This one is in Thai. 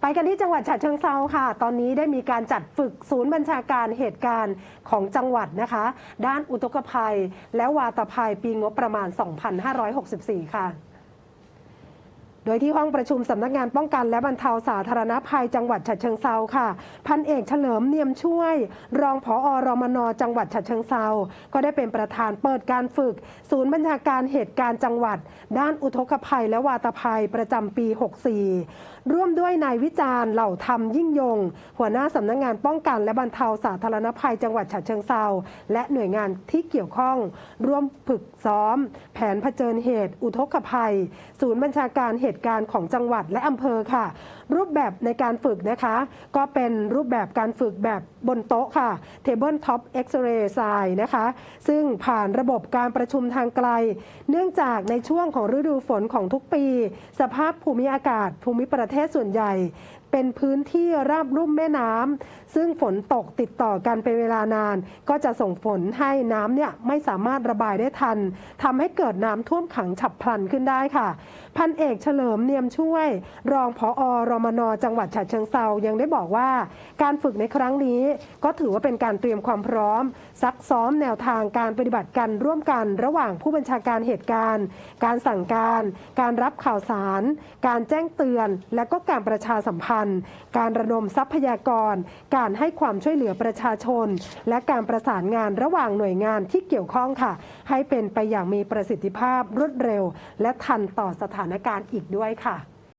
ไปกันที่จังหวัดฉะเชิงเซาค่ะ ตอนนี้ได้มีการจัดฝึกศูนย์บัญชาการเหตุการณ์ของจังหวัดนะคะ ด้านอุทกภัย และวาตภัยปีงบประมาณ 2564 ค่ะ โดยที่ห้องประชุมสำนักงานป้องกันและบรรเทาสาธารณภัยจังหวัดฉะเชิงเซาค่ะ พันเอกเฉลิมเนียมช่วย รองผอรมนจังหวัดฉะเชิงเซาก็ได้เป็นประธานเปิดการฝึก ศูนย์บัญชาการเหตุการณ์จังหวัด ด้านอุทกภัยและวาตภัยประจำปี 64 ร่วมด้วยนายวิจารณ์เหล่าธรรมยิ่งยง หัวหน้าสำนักงานป้องกันและบรรเทาสาธารณภัยจังหวัดฉะเชิงเซาและหน่วยงานที่เกี่ยวข้อง ร่วมฝึกซ้อม แผนเผชิญเหตุ อุทกภัย ศูนย์บัญชาการเหตุการณ์ของจังหวัดและอำเภอค่ะ รูปแบบในการฝึกนะคะ ก็เป็นรูปแบบการฝึกแบบบนโต๊ะค่ะ Table Top X-ray Sign นะคะ ซึ่งผ่านระบบการประชุมทางไกล เนื่องจากในช่วงของฤดูฝนของทุกปี สภาพภูมิอากาศ ภูมิประเทศส่วนใหญ่เป็นพื้นที่ราบลุ่มแม่น้ำซึ่งฝนตกติดต่อกันเป็นเวลานาน ก็จะส่งผลให้น้ำเนี่ยไม่สามารถระบายได้ทันทำให้เกิดน้ำท่วมขังฉับพลันขึ้นได้ค่ะ พันเอกเฉลิมเนียมช่วย รองผอรมนจังหวัดฉะเชิงเซายังได้บอกว่า การฝึกในครั้งนี้ก็ถือว่าเป็นการเตรียมความพร้อม ซักซ้อมแนวทางการปฏิบัติกันร่วมกันระหว่างผู้บัญชาการเหตุการณ์ การสั่งการ การรับข่าวสาร การแจ้งเตือน และก็การประชาสัมพันธ์ การระดมทรัพยากร การให้ความช่วยเหลือประชาชน และการประสานงานระหว่างหน่วยงานที่เกี่ยวข้องค่ะ ให้เป็นไปอย่างมีประสิทธิภาพรวดเร็ว และทันต่อสถานการณ์อีกด้วยค่ะ